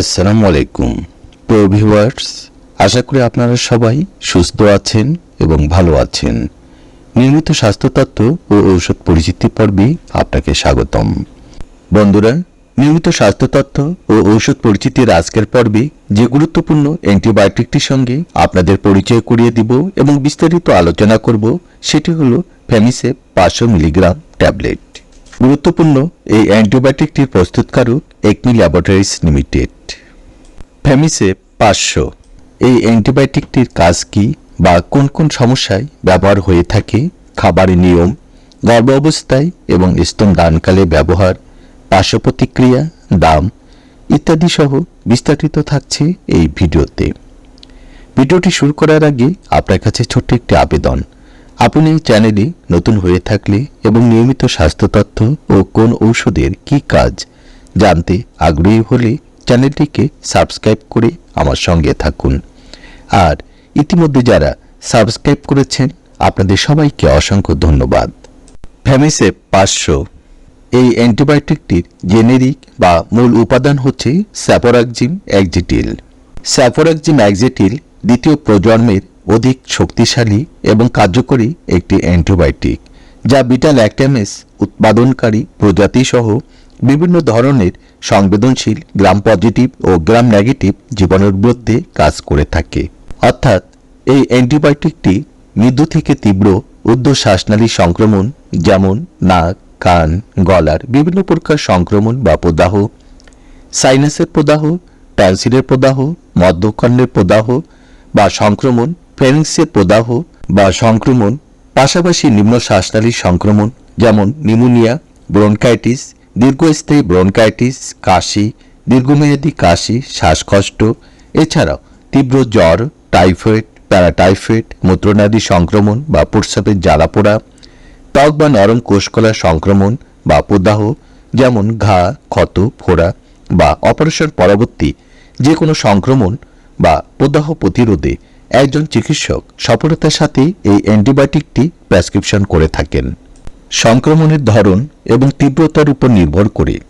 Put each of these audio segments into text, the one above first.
আসসালামু আলাইকুম। প্রিয় ভিউয়ার্স, আশা করি আপনারা সবাই সুস্থ আছেন এবং ভালো আছেন। নিয়মিত স্বাস্থ্য তত্ত্ব ও ঔষধ পরিচিতি পর্বে আপনাকে স্বাগতম। বন্ধুরা, নিয়মিত স্বাস্থ্য তত্ত্ব ও ঔষধ পরিচিতির আজকের পর্বে যে গুরুত্বপূর্ণ অ্যান্টিবায়োটিকটির সঙ্গে আপনাদের পরিচয় করিয়ে দিব এবং বিস্তারিত আলোচনা করব, সেটি হল ফেমিসেপ পাঁচশো মিলিগ্রাম ট্যাবলেট। গুরুত্বপূর্ণ এই অ্যান্টিবায়োটিকটির প্রস্তুতকারক একমি ল্যাবরেটরিজ লিমিটেড। ফেমিসেপ পাঁচশো। এই অ্যান্টিবায়োটিকটির কাজ কি বা কোন কোন সমস্যায় ব্যবহার হয়ে থাকে খাবারের নিয়ম গর্ভ অবস্থায় এবং স্তন দানকালে ব্যবহার, পার্শ্ব প্রতিক্রিয়া, দাম ইত্যাদি সহ বিস্তারিত থাকছে এই ভিডিওতে। ভিডিওটি শুরু করার আগে আপনার কাছে ছোট্ট একটি আবেদন। আপনি এই চ্যানেলে নতুন হয়ে থাকলে এবং নিয়মিত স্বাস্থ্য তথ্য ও কোন ঔষধের কি কাজ জানতে আগ্রহী হলে চ্যানেলটিকে সাবস্ক্রাইব করে আমার সঙ্গে থাকুন। আর ইতিমধ্যে যারা সাবস্ক্রাইব করেছেন, আপনাদের সবাইকে অসংখ্য ধন্যবাদ। ফ্যামিসেপ পাঁচশো। এই অ্যান্টিবায়োটিকটির জেনেরিক বা মূল উপাদান হচ্ছে স্যাপোরাকজিম একজিটিল স্যাপোরাকজিম একজিটিল দ্বিতীয় প্রজন্মের অধিক শক্তিশালী এবং কার্যকরী একটি অ্যান্টিবায়োটিক, যা বিটা ল্যাকটামেস উৎপাদনকারী প্রজাতি সহ বিভিন্ন ধরনের সংবেদনশীল, গ্রাম পজিটিভ ও গ্রাম নেগেটিভ জীবাণুর বিরুদ্ধে কাজ করে থাকে। অর্থাৎ, এই অ্যান্টিবায়োটিকটি মৃদু থেকে তীব্র উদ্ধ শ্বাসনালী সংক্রমণ যেমন নাক, কান, গলার বিভিন্ন প্রকার সংক্রমণ বা প্রদাহ, সাইনাসের প্রদাহ ট্যান্সিলের প্রদাহ মধ্যকর্ণের প্রদাহ বা সংক্রমণ, ফেরিংসের প্রদাহ বা সংক্রমণ, পাশাপাশি নিম্ন শ্বাসনালীর সংক্রমণ যেমন নিউমোনিয়া ব্রনকাইটিস দীর্ঘস্থায়ী ব্রনকাইটিস কাশি, দীর্ঘমেয়াদী কাশি, শ্বাসকষ্ট, এছাড়াও তীব্র জ্বর, টাইফয়েড, প্যারাটাইফয়েড মূত্রনালী সংক্রমণ বা প্রস্রাবের জ্বালাপোড়া, ত্বক বা নরম কোষকলার সংক্রমণ বা প্রদাহ, যেমন ঘা, ক্ষত, ফোড়া বা অপারেশন পরবর্তী যে কোনো সংক্রমণ বা প্রদাহ প্রতিরোধে একজন চিকিৎসক সফলতার সাথে এই অ্যান্টিবায়োটিকটি প্রেসক্রিপশন করে থাকেন। সংক্রমণের ধরন এবং তীব্রতার উপর নির্ভর করে।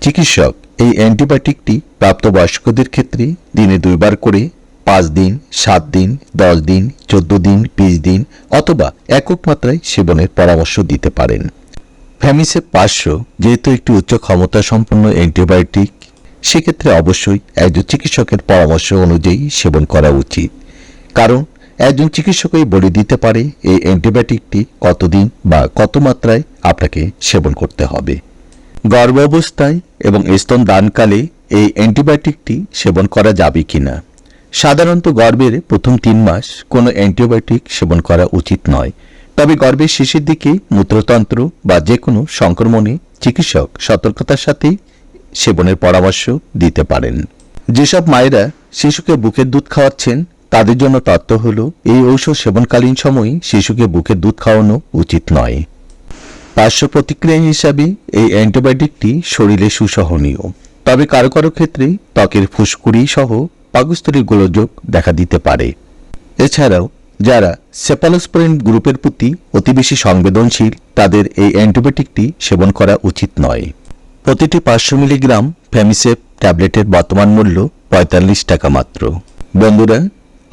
চিকিৎসক এই অ্যান্টিবায়োটিকটি প্রাপ্তবয়স্কদের ক্ষেত্রে দিনে দুইবার করে, পাঁচ দিন, সাত দিন, দশ দিন, চোদ্দ দিন, বিশ দিন অথবা একক মাত্রায় সেবনের পরামর্শ দিতে পারেন। ফ্যামিসে পাঁচশো যেহেতু একটি উচ্চ ক্ষমতা সম্পন্ন অ্যান্টিবায়োটিক, সেক্ষেত্রে অবশ্যই একজন চিকিৎসকের পরামর্শ অনুযায়ী সেবন করা উচিত। কারণ একজন চিকিৎসকই বলে দিতে পারে, এই অ্যান্টিবায়োটিকটি কতদিন বা কত মাত্রায় আপনাকে সেবন করতে হবে। গর্ভ অবস্থায় এবং স্তন দানকালে এই অ্যান্টিবায়োটিকটি সেবন করা যাবে কিনা? সাধারণত গর্ভের প্রথম তিন মাস কোনো অ্যান্টিবায়োটিক সেবন করা উচিত নয়। তবে গর্ভের শেষের দিকে মূত্রতন্ত্র বা যে কোনো সংক্রমণে চিকিৎসক সতর্কতার সাথে সেবনের পরামর্শ দিতে পারেন। যেসব মায়েরা শিশুকে বুকের দুধ খাওয়াচ্ছেন তাদের জন্য তত্ত্ব হল, এই ঔষধ সেবনকালীন সময়ে শিশুকে বুকের দুধ খাওয়ানো উচিত নয়। পার্শ্ব প্রতিক্রিয়া হিসাবে এই অ্যান্টিবায়োটিকটি শরীরে সুসহনীয়। তবে কারও কারও ক্ষেত্রে ত্বকের ফুসকুড়ি সহ পাকস্থলীর গোলযোগ দেখা দিতে পারে। এছাড়াও, যারা সেপালোস্পোরিন গ্রুপের প্রতি অতি বেশি সংবেদনশীল, তাদের এই অ্যান্টিবায়োটিকটি সেবন করা উচিত নয়। প্রতিটি পাঁচশো মিলিগ্রাম ফ্যামিসেপ ট্যাবলেটের বর্তমান মূল্য পঁয়তাল্লিশ টাকা মাত্র। বন্ধুরা